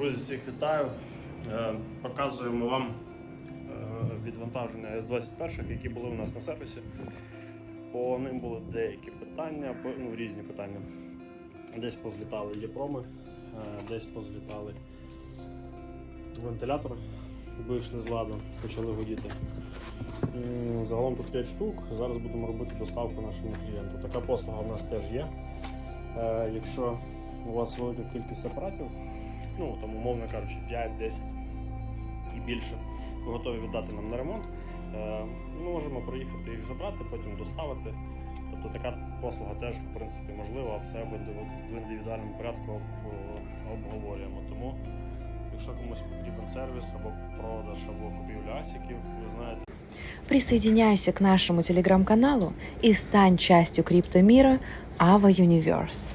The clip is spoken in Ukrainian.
Друзі, всіх вітаю. Е, Показуємо вам е, відвантаження С-21, які були у нас на сервісі. По ним були деякі питання, ну, різні питання. Десь позлітали єпроми, е, десь позлітали вентилятор, вийшли з ладу, почали гудіти. М, Загалом тут 5 штук. Зараз будемо робити доставку нашому клієнту. Така послуга в нас теж є. Якщо у вас велика кількість апаратів, ну там, умовно кажучи, 5, 10 і більше, готові віддати нам на ремонт, е, ми можемо проїхати їх забрати, потім доставити. Тобто така послуга теж в принципі можлива, все в індивідуальному порядку обговорюємо. Тому, якщо комусь потрібен сервіс або продаж, або купівля асіків, ви знаєте. Присоединяйся к нашему телеграм-каналу и стань частью криптомира Ava Universe.